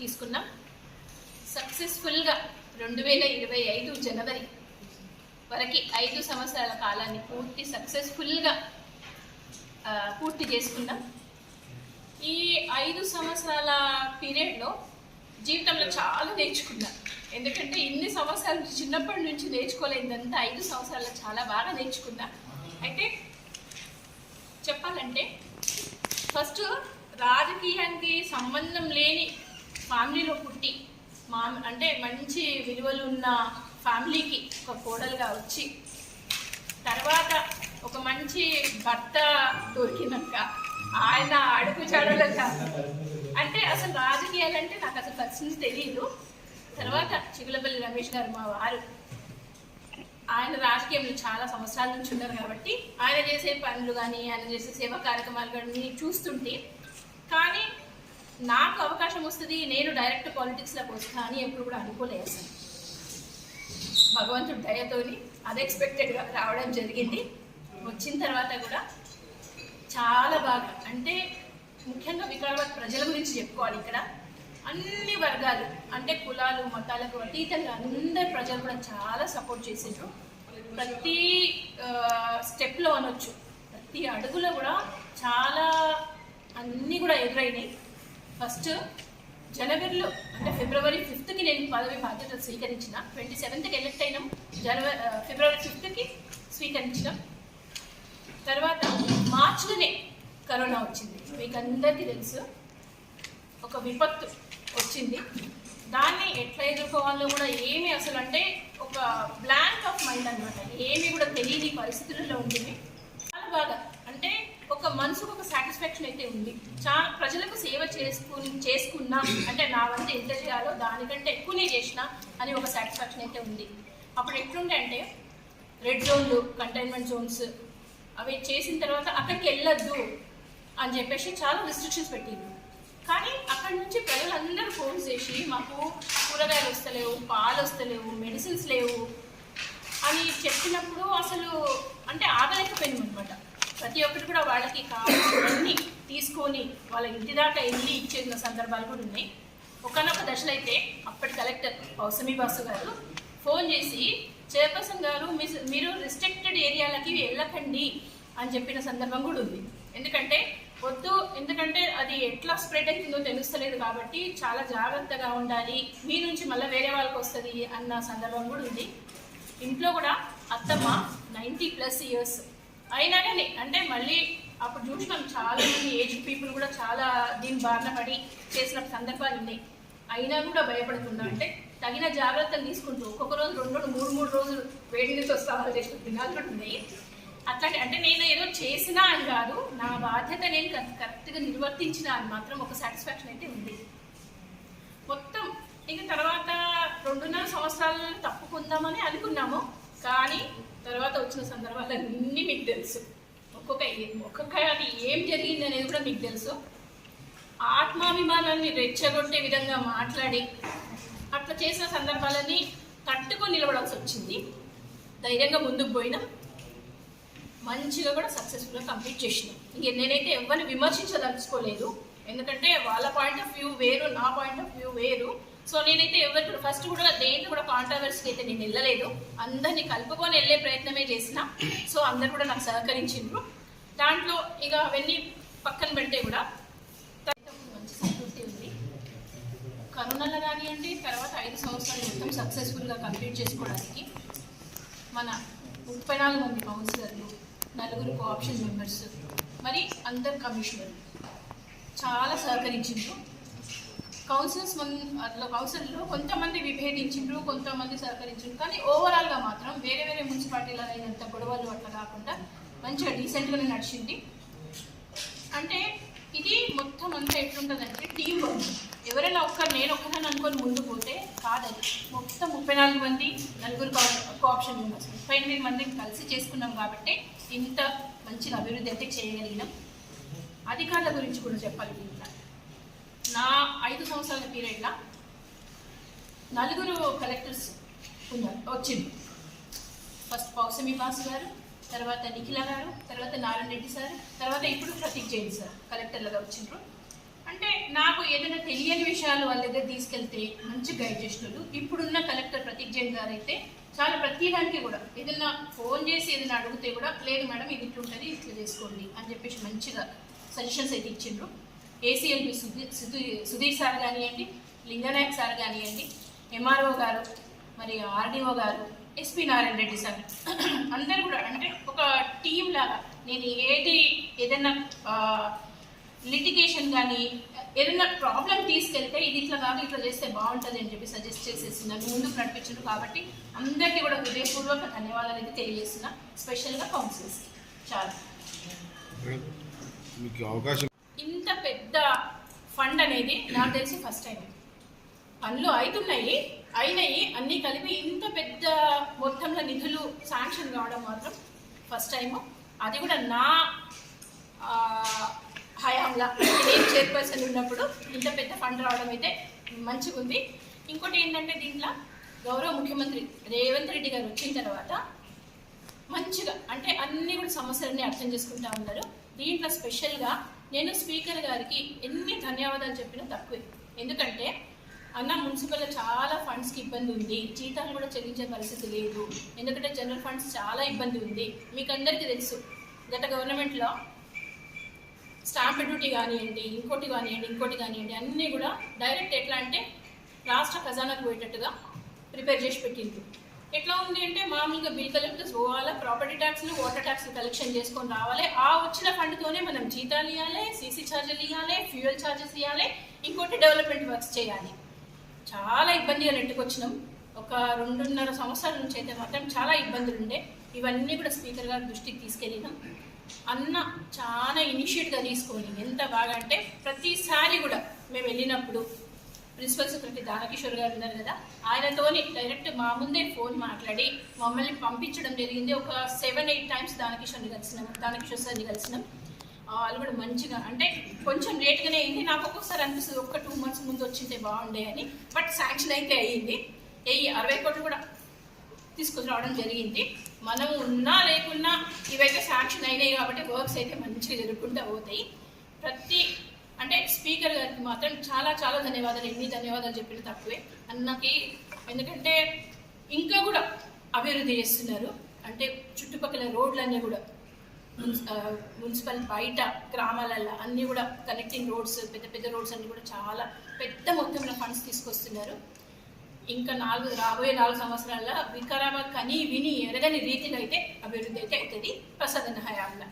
తీసుకున్నాం సక్సెస్ఫుల్గా రెండు వేల ఇరవై ఐదు జనవరి వరకు ఐదు సంవత్సరాల కాలాన్ని పూర్తి సక్సెస్ఫుల్గా పూర్తి చేసుకున్నాం ఈ ఐదు సంవత్సరాల పీరియడ్లో జీవితంలో చాలా నేర్చుకున్నాం ఎందుకంటే ఇన్ని సంవత్సరాలు చిన్నప్పటి నుంచి నేర్చుకోలేదంతా ఐదు సంవత్సరాలు చాలా బాగా నేర్చుకున్నా. అయితే చెప్పాలంటే ఫస్ట్ రాజకీయానికి సంబంధం లేని ఫ్యామిలీలో పుట్టి మా అంటే మంచి విలువలు ఉన్న ఫ్యామిలీకి ఒక కోడలుగా వచ్చి తర్వాత ఒక మంచి భర్త దొరికినాక ఆయన అడుగు చడలక అంటే అసలు రాజకీయాలంటే నాకు అసలు ఫస్ట్ తెలియదు తర్వాత చిగులపల్లి రమేష్ గారు మా వారు ఆయన రాజకీయంలో చాలా సంవత్సరాల నుంచి ఉన్నారు కాబట్టి ఆయన చేసే పనులు కానీ ఆయన చేసే సేవా కార్యక్రమాలు కానీ చూస్తుంటే కానీ నాకు అవకాశం వస్తుంది నేను డైరెక్ట్ పాలిటిక్స్లోకి వస్తా అని ఎప్పుడు కూడా అనుకోలేదు అసలు. భగవంతుడు దయతోని అన్ఎక్స్పెక్టెడ్గా రావడం జరిగింది. వచ్చిన తర్వాత కూడా చాలా బాగా అంటే ముఖ్యంగా వికారాబాద్ ప్రజల గురించి చెప్పుకోవాలి ఇక్కడ. అన్ని వర్గాలు అంటే కులాలు మతాలకు అతీతంగా అందరు ప్రజలు కూడా చాలా సపోర్ట్ చేసిండ్రు. ప్రతి స్టెప్లో అనొచ్చు. ప్రతి అడుగులో కూడా చాలా అన్నీ కూడా ఎదురైనాయి. ఫస్ట్ జనవరిలో అంటే ఫిబ్రవరి ఫిఫ్త్కి నేను పదవి బాధ్యతలు స్వీకరించిన ట్వంటీ సెవెంత్కి ఎలక్ట్ అయినాం జనవరి ఫిబ్రవరి ఫిఫ్త్కి స్వీకరించినాం. తర్వాత మార్చ్లోనే కరోనా వచ్చింది. మీకు అందరికీ తెలుసు ఒక విపత్తు వచ్చింది. దాన్ని ఎట్లా ఎదుర్కోవాలో కూడా ఏమి అసలు అంటే ఒక బ్లాంక్ ఆఫ్ మైండ్ అనమాట ఏమి కూడా తెలియని పరిస్థితులలో ఉంటుంది. చాలా బాగా ఒక మనసుకు ఒక సాటిస్ఫాక్షన్ అయితే ఉంది. చాలా ప్రజలకు సేవ చేసుకుని చేసుకున్నా అంటే నా వంతు ఎంత చేయాలో దానికంటే ఎక్కువనే చేసిన అని ఒక సాటిస్ఫాక్షన్ అయితే ఉంది. అప్పుడు ఎట్లుండే అంటే రెడ్ జోన్లు కంటైన్మెంట్ జోన్స్ అవి చేసిన తర్వాత అక్కడికి వెళ్ళొద్దు అని చెప్పేసి చాలా రిస్ట్రిక్షన్స్ పెట్టింది కానీ అక్కడి నుంచి ప్రజలందరూ ఫోన్ చేసి మాకు కూరగాయలు వస్తలేవు పాలు వస్తలేవు మెడిసిన్స్ లేవు అని చెప్పినప్పుడు అసలు అంటే ఆగలేకపోయింది అనమాట ప్రతి ఒక్కటి కూడా వాళ్ళకి కావాల్సినవన్నీ తీసుకొని వాళ్ళ ఇంటి దాకా వెళ్ళి ఇచ్చేసిన సందర్భాలు కూడా ఉన్నాయి. ఒకనొక దశలో అయితే అప్పటి కలెక్టర్ పౌసమి బాసు గారు ఫోన్ చేసి చైర్పర్సన్ గారు మీ- మీరు రిస్ట్రిక్టెడ్ ఏరియాలకి వెళ్ళకండి అని చెప్పిన సందర్భం కూడా ఉంది. ఎందుకంటే వద్దు ఎందుకంటే అది ఎట్లా స్ప్రెడ్ అవుతుందో తెలుస్తలేదు కాబట్టి చాలా జాగ్రత్తగా ఉండాలి మీ నుంచి మళ్ళీ వేరే వాళ్ళకి వస్తుంది అన్న సందర్భం కూడా ఉంది. ఇంట్లో కూడా అత్తమ్మ నైంటీ ప్లస్ ఇయర్స్ అయినా కానీ అంటే మళ్ళీ అప్పుడు చూసినాం చాలా మంది ఏజ్ పీపుల్ కూడా చాలా దీని బారిన పడి చేసిన సందర్భాలు ఉన్నాయి. అయినా కూడా భయపడకుండా అంటే తగిన జాగ్రత్తలు తీసుకుంటూ ఒక్కొక్క రోజు రెండు రెండు మూడు మూడు రోజులు వేడి నుంచి వస్తామని చేసిన దినాలు కూడా ఉన్నాయి. అట్లాంటి అంటే నేను ఏదో చేసినా అని కాదు నా బాధ్యత నేను కరెక్ట్గా నిర్వర్తించిన అని మాత్రం ఒక సాటిస్ఫాక్షన్ అయితే ఉంది. మొత్తం ఇంకా తర్వాత రెండున్నర సంవత్సరాలను తప్పుకుందామని అనుకున్నాము కానీ తర్వాత వచ్చిన సందర్భాలు అన్నీ మీకు తెలుసు. ఒక్కొక్క ఒక్కొక్క అది ఏం జరిగింది అనేది కూడా మీకు తెలుసు. ఆత్మాభిమానాన్ని రెచ్చగొట్టే విధంగా మాట్లాడి అట్లా చేసిన సందర్భాలని తట్టుకొని నిలబడాల్సి వచ్చింది. ధైర్యంగా ముందుకు పోయినాం. మంచిగా కూడా సక్సెస్ఫుల్గా కంప్లీట్ చేసినాం. ఇంక నేనైతే ఎవరిని విమర్శించదలుచుకోలేదు. ఎందుకంటే వాళ్ళ పాయింట్ ఆఫ్ వ్యూ వేరు నా పాయింట్ ఆఫ్ వ్యూ వేరు. సో నేనైతే ఎవరికి ఫస్ట్ కూడా దేంట్లో కూడా కాంట్రవర్సీకి అయితే నేను వెళ్ళలేదు. అందరినీ కలుపుకొని వెళ్ళే ప్రయత్నమే చేసిన. సో అందరు కూడా నాకు సహకరించిండ్రు. దాంట్లో ఇక అవన్నీ పక్కన పెడితే కూడా మంచి సంతృప్తి ఉంది. కరోనాలో కానివ్వండి తర్వాత ఐదు సంవత్సరాలు మొత్తం సక్సెస్ఫుల్గా కంప్లీట్ చేసుకోవడానికి మన ముప్పై నాలుగు మంది కౌన్సిలర్లు నలుగురు కోఆప్షన్ మెంబర్స్ మరి అందరు కమిషనర్లు చాలా సహకరించిండ్రు. కౌన్సిల్స్ అట్లా కౌన్సిల్లో కొంతమంది విభేదించిండ్రు కొంతమంది సహకరించిండ్రు. కానీ ఓవరాల్గా మాత్రం వేరే వేరే మున్సిపాలిటీలో అయినంత గొడవలు అట్లా కాకుండా మంచిగా డీసెంట్గానే నడిచింది. అంటే ఇది మొత్తం అంతా ఎట్లుంటుందంటే టీం వర్క్. ఎవరైనా ఒక్కరు నేను ఒక్కరిని అనుకొని ముందు పోతే కాదది. మొత్తం ముప్పై నాలుగు మంది నలుగురు కోఆప్షన్ మెంబర్స్ ముప్పై ఎనిమిది మందిని కలిసి చేసుకున్నాం కాబట్టి ఇంత మంచిగా అభివృద్ధి అయితే చేయగలిగినాం. అధికారుల గురించి కూడా చెప్పాలి దీంట్లో నా ఐదు సంవత్సరాల పీరియడ్లో నలుగురు కలెక్టర్స్ ఉన్నారు వచ్చింది ఫస్ట్ పౌసమి బాసు గారు తర్వాత నిఖిల గారు తర్వాత నారాయణ రెడ్డి సార్ తర్వాత ఇప్పుడు ప్రతీక్ జైన్ సార్ కలెక్టర్లుగా వచ్చిండ్రు. అంటే నాకు ఏదైనా తెలియని విషయాలు వాళ్ళ దగ్గర తీసుకెళ్తే మంచి గైడ్ చేసినారు ఇప్పుడున్న కలెక్టర్ ప్రతీక్ జైన్ గారు అయితే చాలా ప్రతి దానికి కూడా ఏదైనా ఫోన్ చేసి ఏదైనా అడిగితే కూడా లేదు మేడం ఇది ఇట్లుంటుంది ఇట్లా చేసుకోండి అని చెప్పేసి మంచిగా సజెషన్స్ అయితే ఇచ్చిండ్రు. ఏసీఎంపీ సుధీర్ సుధీర్ సార్ కానివ్వండి లింగనాయక్ సార్ కానివ్వండి ఎంఆర్ఓ గారు మరి ఆర్డీఓ గారు ఎస్పీ నారాయణ రెడ్డి సార్. అందరు కూడా అంటే ఒక టీం లాగా నేను ఏది ఏదైనా లిటిగేషన్ కానీ ఏదైనా ప్రాబ్లం తీసుకెళ్తే ఇది ఇట్లా కాదు ఇట్లా చేస్తే బాగుంటుంది అని చెప్పి సజెస్ట్ చేసేసి నన్ను ముందుకు నడిపించారు కాబట్టి అందరికీ కూడా హృదయపూర్వక ధన్యవాదాలు అయితే తెలియజేస్తున్నా స్పెషల్గా కౌన్సిల్స్కి చాలా. మీకు అవకాశం ఇంత పెద్ద ఫండ్ అనేది నాకు తెలిసి ఫస్ట్ టైం పనులు అవుతున్నాయి అయినాయి అన్నీ కలిపి ఇంత పెద్ద మొత్తంలో నిధులు శాంక్షన్ కావడం మాత్రం ఫస్ట్ టైము అది కూడా నా హయాంలా. నేను చైర్పర్సన్ ఉన్నప్పుడు ఇంత పెద్ద ఫండ్ రావడం అయితే మంచిగా ఉంది. ఇంకోటి ఏంటంటే దీంట్లో గౌరవ ముఖ్యమంత్రి రేవంత్ రెడ్డి గారు వచ్చిన తర్వాత మంచిగా అంటే అన్నీ కూడా సమస్యలన్నీ అర్థం చేసుకుంటా ఉన్నారు. దీంట్లో స్పెషల్గా నేను స్పీకర్ గారికి ఎన్ని ధన్యవాదాలు చెప్పినా తక్కువే. ఎందుకంటే అన్న మున్సిపల్ చాలా ఫండ్స్కి ఇబ్బంది ఉంది. జీతాలు కూడా చెల్లించే పరిస్థితి లేదు. ఎందుకంటే జనరల్ ఫండ్స్ చాలా ఇబ్బంది ఉంది. మీకు అందరికీ తెలుసు గత గవర్నమెంట్లో స్టాంప్ డ్యూటీ కానివ్వండి ఇంకోటి కానివ్వండి ఇంకోటి కానివ్వండి అన్నీ కూడా డైరెక్ట్ ఎట్లా అంటే రాష్ట్ర ఖజానాకు పోయేటట్టుగా ప్రిపేర్ చేసి పెట్టింది ఎట్లా ఉంది అంటే మామూలుగా బిల్ కలెక్టర్స్ పోవాలి ప్రాపర్టీ ట్యాక్స్లు వాటర్ ట్యాక్స్ కలెక్షన్ చేసుకొని రావాలి. ఆ వచ్చిన ఫండ్తోనే మనం జీతాలు ఇవ్వాలి సీసీ ఛార్జీలు ఇవ్వాలి ఫ్యూయల్ ఛార్జెస్ ఇవ్వాలి ఇంకోటి డెవలప్మెంట్ వర్క్స్ చేయాలి. చాలా ఇబ్బందిగా నెట్టుకొచ్చినాం ఒక రెండున్నర సంవత్సరాల నుంచి అయితే మాత్రం చాలా ఇబ్బందులు ఉండే. ఇవన్నీ కూడా స్పీకర్ గారి దృష్టికి తీసుకెళ్ళినాం. అన్న చాలా ఇనిషియేట్గా తీసుకొని ఎంత బాగా అంటే ప్రతిసారి కూడా మేము వెళ్ళినప్పుడు ప్రిన్సిపల్ సెక్రటరీ దానకిషోర్ గారు ఉన్నారు కదా ఆయనతోని డైరెక్ట్ మా ముందే ఫోన్ మాట్లాడి మమ్మల్ని పంపించడం జరిగింది. ఒక సెవెన్ ఎయిట్ టైమ్స్ దానకిషోర్ని కలిసినాం దానకిషోర్ సార్ని కలిసినాం. వాళ్ళు కూడా మంచిగా అంటే కొంచెం లేట్గానే అయింది. నాకు ఒక్కొక్కసారి అనిపిస్తుంది ఒక్క టూ మంత్స్ ముందు వచ్చింటే బాగుండే అని. బట్ శాంక్షన్ అయితే అయ్యింది. ఏ అరవై కోట్లు కూడా తీసుకురావడం జరిగింది. మనం ఉన్నా లేకున్నా ఇవైతే శాంక్షన్ అయినాయి కాబట్టి వర్క్స్ అయితే మంచిగా జరుగుకుంటూ పోతాయి. ప్రతి అంటే స్పీకర్ గారికి మాత్రం చాలా చాలా ధన్యవాదాలు ఎన్ని ధన్యవాదాలు చెప్పిన తక్కువే. అన్నకి ఎందుకంటే ఇంకా కూడా అభివృద్ధి చేస్తున్నారు. అంటే చుట్టుపక్కల రోడ్లన్నీ కూడా మున్సిపల్ బయట గ్రామాలలో అన్నీ కూడా కనెక్టింగ్ రోడ్స్ పెద్ద పెద్ద రోడ్స్ అన్నీ కూడా చాలా పెద్ద మొత్తంలో ఫండ్స్ తీసుకొస్తున్నారు. ఇంకా నాలుగు రాబోయే నాలుగు సంవత్సరాల్లో వికారాబాద్ కని విని ఎరగని రీతిలో అయితే అభివృద్ధి అయితే అవుతుంది. ప్రసాద్ హయాంలో.